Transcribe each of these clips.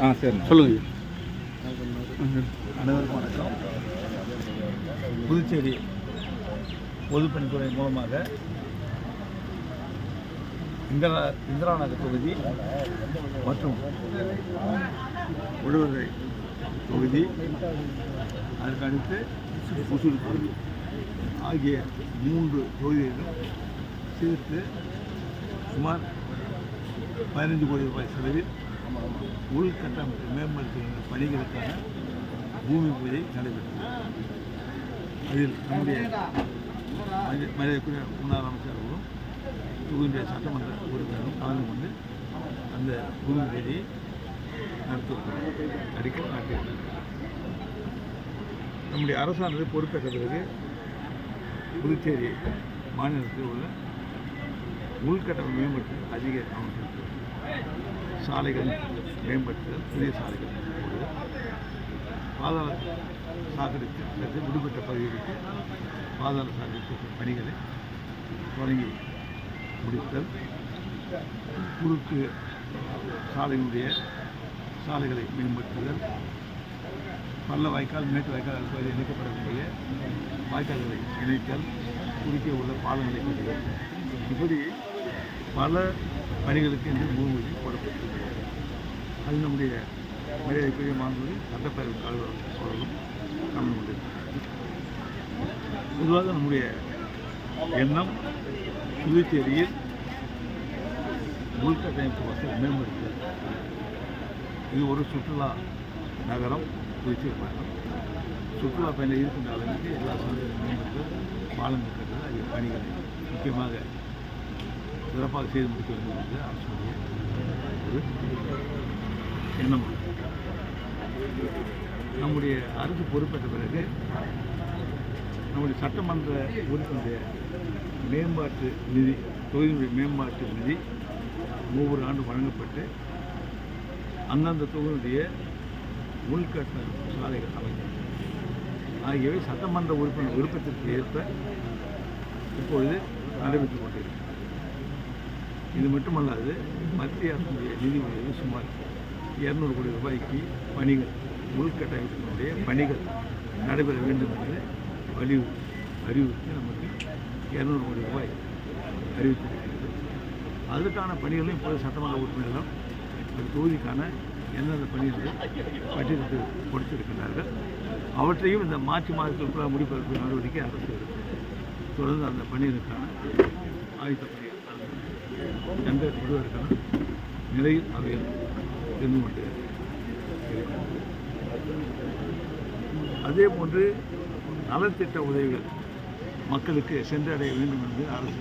ஆ சரிண்ணா. சொல்லுங்கள் அனைவருக்கும் வணக்கம். புதுச்சேரி பொதுப்பணித்துறை மூலமாக இந்திரா இந்திரா நகர் தொகுதி மற்றும் உழவரை தொகுதி அதற்கு அடுத்து முசூர் தொகுதி ஆகிய மூன்று தொகுதிகளிலும் சேர்த்து சுமார் பதினைந்து கோடி ரூபாய் செலவில் உள்கட்டமைப்பு மேம்படுத்துகின்ற பணிகளுக்கான பூமி பூஜை நடைபெற்றது. அதில் நம்முடைய மரியாதைக்குரிய முன்னாள் அமைச்சர் அவர்களும் தொகுதியுடைய சட்டமன்ற உறுப்பினரும் கலந்து கொண்டு அந்த பூமி பூஜையை நடத்துவதற்கு அடிக்கல் நாட்டியிருக்கிறார் நம்முடைய அரசானது பொறுப்பேற்ற பிறகு புதுச்சேரி மாநிலத்தில் உள்ள உள்கட்டமைப்பு மேம்பட்டு அதிக சாலைகள் மேம்படுத்துதல் புதிய சாலைகள் பாதாள சாக்கடை அல்லது விடுபட்ட பகுதிகளுக்கு பாதாள சாக்கடை பணிகளை தொடங்கி முடித்தல். குறுக்கு சாலையினுடைய சாலைகளை மேம்படுத்துதல். பல்ல வாய்க்கால் மேட்டு வாய்க்கால் பகுதியில் இணைக்கப்படக்கூடிய வாய்க்கால்களை இணைத்தல். குறுக்கே உள்ள பாலங்களை கட்டுதல். இப்படி பல பணிகளுக்கு என்று பூமி போடப்பட்டது அது நம்முடைய மரியாதைக்குரிய மாண்பு சட்டப்பேரவை தலைவர் அவர்களும் கலந்து பொதுவாக நம்முடைய எண்ணம் புதுச்சேரியில் உள்கட்டமைப்பு வசதி மேம்படுத்த இது ஒரு சுற்றுலா நகரம் புதுச்சேரி நகரம். சுற்றுலா பயணிகள் இருக்கின்ற அளவுக்கு எல்லா சூழ்நிலையும் மேம்படுத்துதல் பாலங்கள் கட்டுதல் ஆகிய முக்கியமாக சிறப்பாக செய்து முடிக்க வேண்டும் என்று அரசுடைய ஒரு எண்ணம் நம்முடைய அரசு பொறுப்பேற்ற பிறகு நம்முடைய சட்டமன்ற உறுப்பினுடைய மேம்பாட்டு நிதி தொகுதியினுடைய மேம்பாட்டு நிதி ஒவ்வொரு ஆண்டும் வழங்கப்பட்டு அந்தந்த தொகுதியுடைய உள்கட்ட சாலைகள் அமைக்கும் ஆகியவை சட்டமன்ற உறுப்பினர் விருப்பத்திற்கு ஏற்ப இப்பொழுது நடைபெற்றுக் கொண்டிருக்கிறது இது மட்டுமல்லாது மத்திய அரசுடைய நிதி உதவி சுமார் இரநூறு கோடி ரூபாய்க்கு பணிகள் உள்கட்டமைப்பினுடைய பணிகள் நடைபெற வேண்டும் என்று வலியு அறிவுறுத்தி நமக்கு இரநூறு கோடி ரூபாய் அறிவித்திருக்கிறது. அதற்கான பணிகளும் இப்போது சட்டமன்ற உறுப்பினர்களும் ஒரு தொகுதிக்கான எந்தெந்த பணிகளை பட்டியலிட்டு கொடுத்திருக்கிறார்கள் அவற்றையும் இந்த மார்ச் மாதத்திற்குள்ள முடிப்பதற்கு நடவடிக்கை அரசு தொடர்ந்து அந்த பணிகளுக்கான ஆயுத்தம் எந்த டெண்டர் நிலையில் அவை இருந்து கொண்டு அதே போன்று நலத்திட்ட உதவிகள் மக்களுக்கு சென்றடைய வேண்டும் என்று அரசு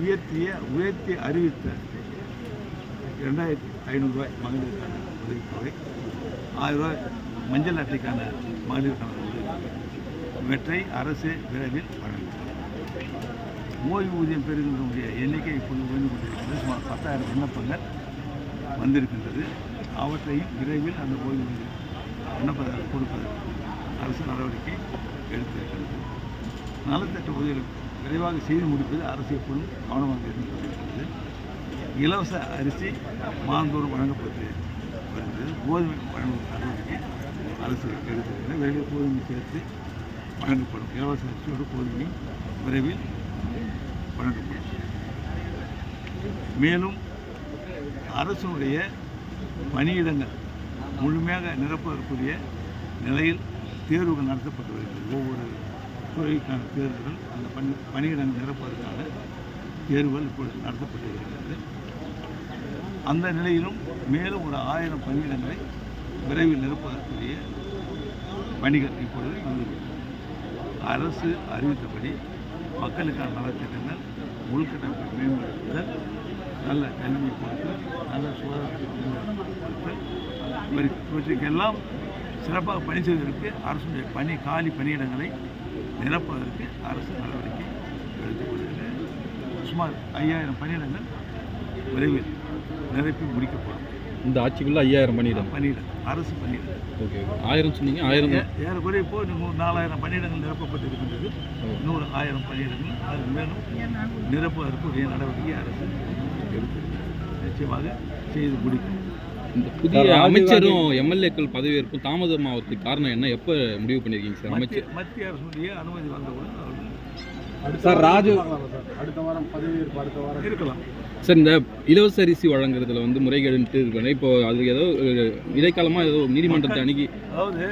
உயர்த்திய உயர்த்தி அறிவித்த ரெண்டாயிரத்தி ஐநூறுரூவாய் மகளிருக்கான உதவித்தொகை ஆயிரம் ரூபாய் மஞ்சள் அட்டைக்கான மகளிருக்கான உதவித்தொகை. இவற்றை அரசு விரைவில் வழங்கும். ஓய்வூதியம் பெறுகின்றவருடைய எண்ணிக்கை இப்போது உயர்ந்து கொண்டிருக்கிறது. சுமார் பத்தாயிரம் விண்ணப்பங்கள் வந்திருக்கின்றது. அவற்றையும் விரைவில் அந்த ஓய்வூதியம் விண்ணப்பங்கள் கொடுப்பதற்கு அரசு நடவடிக்கை எடுத்திருக்கிறது. நலத்திட்ட உதவிகள் விரைவாக செய்து முடிப்பது அரசு எப்பொழுதும் கவனமாக இருந்து கொண்டிருக்கிறது. இலவச அரிசி மாந்தோறும் வழங்கப்பட்டு வருகிறது. கோதுமை வழங்கும் நடவடிக்கை அரசு எடுத்திருக்கிறது. விரைவில் கோதுமை சேர்த்து வழங்கப்படும். இலவச அரிசியோடு கோதுமை விரைவில் வழங்கப்படும் மேலும் அரசுடைய பணியிடங்கள் முழுமையாக நிரப்பக்கூடிய நிலையில் தேர்வுகள் நடத்தப்பட்டு வருகிறது. ஒவ்வொரு துறைக்கான தேர்வுகள் அந்த பணி பணியிடங்கள் நிரப்புவதற்கான தேர்வுகள் இப்பொழுது நடத்தப்பட்டு வருகிறது. அந்த நிலையிலும் மேலும் ஒரு ஆயிரம் பணியிடங்களை விரைவில் நிரப்புவதற்குரிய பணிகள் இப்பொழுது வந்து அரசு அறிவித்தபடி மக்களுக்கான நலத்திட்டங்கள் உள்கட்டமைப்பை மேம்படுத்துதல் நல்ல கல்வி கொடுத்து நல்ல சுகாதாரத்தை இவற்றுக்கெல்லாம் சிறப்பாக பணி செய்வதற்கு அரசுடைய பணி காலி பணியிடங்களை நிரப்புவதற்கு அரசு நடவடிக்கை எடுத்துக் கொள்கிறது. சுமார் ஐயாயிரம் பணியிடங்கள் விரைவில் நிரப்பி முடிக்கப்படும். இந்த ஆட்சிக்குள்ள ஐயாயிரம் பண்ணிடும் பணியிடம். அரசு பணியிடம். ஓகே ஆயிரம் சொன்னீங்க ஆயிரம். ஏறக்குறைய இப்போ நூறு நாலாயிரம் பணியிடங்கள் நிரப்பப்பட்டு இருக்கின்றது நூறு ஆயிரம் பணியிடங்கள். அதுக்கு மேலும் நிரப்புவதற்குரிய நடவடிக்கை அரசு எடுத்து நிச்சயமாக செய்து முடிக்கும். இந்த புதிய அமைச்சரும் எம்எல்ஏக்கள் பதவியேற்பும் தாமதமாவதுக்கு காரணம் என்ன? எப்போ முடிவு பண்ணியிருக்கீங்க சார் மத்திய அமைச்சர்? மத்திய அரசுடைய அனுமதி வந்தவுடன் அவர்கள் சார் ராஜு அடுத்த வாரம் பதவியேற்பு அடுத்த வாரம் இருக்கலாம். சார் இந்த இலவச அரிசி வழங்குறதுல வந்து முறைகேடுன்ட்டு இருக்காங்க. இப்போ அது ஏதோ அஹ், இடைக்காலமா ஏதோ நீதிமன்றத்தை அணுகி அதாவது